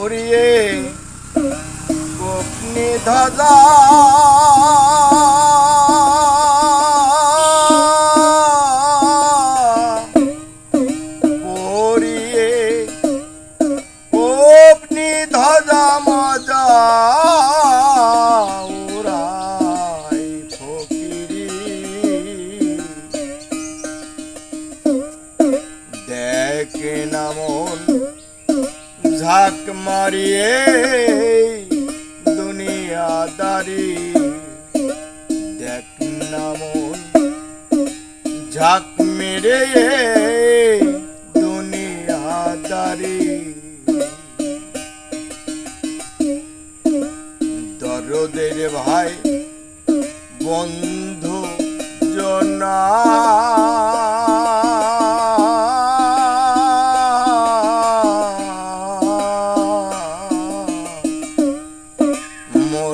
পরিয়ে গোপনি ধ্বজা। পরিয়ে গোপনি ধ্বজা মজা দেখে নামন ঝাঁক মারিয়ে দুনিয়াদারি। দেখ নামন ঝাঁক মেরে দুনিয়াদারি। দরদের ভাই বন্ধু জনা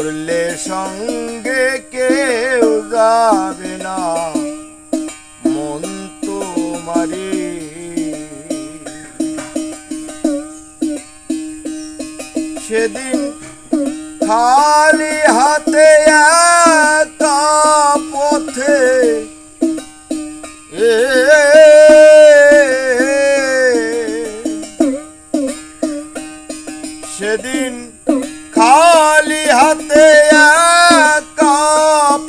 মরলে সঙ্গে কেউ যাবে না। মন তোমারি সেদিন খালি হাতে একা পথে এ সেদিন খালি হাতে একা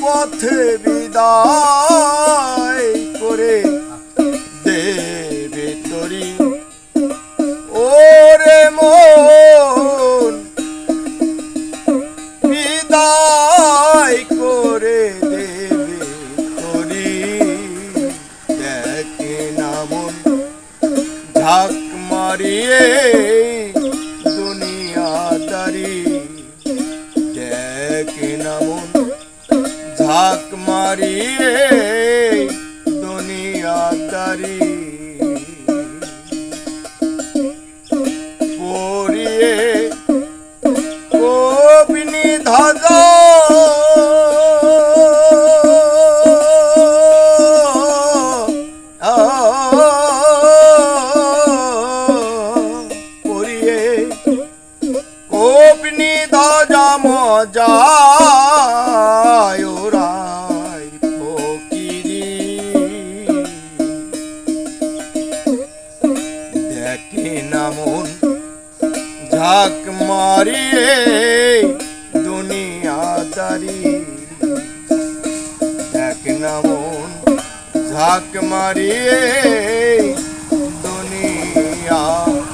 পথে বিদায় করে দেবে তরি। ওরে মন, বিদায় করে দেবে তরি। দেখে নামন ঝাঁক মারিয়ে ঝাঁক মারিয়ে দুনিয়াদারি পরিয়ে কবিনি ধাজ পরিয়ে কবিনি ধাজা মজা। নামন ঝাঁক মারিয়ে দুনিয়াদারি এক নামুন ঝাঁক মারিয়ে দুনিয়াদারি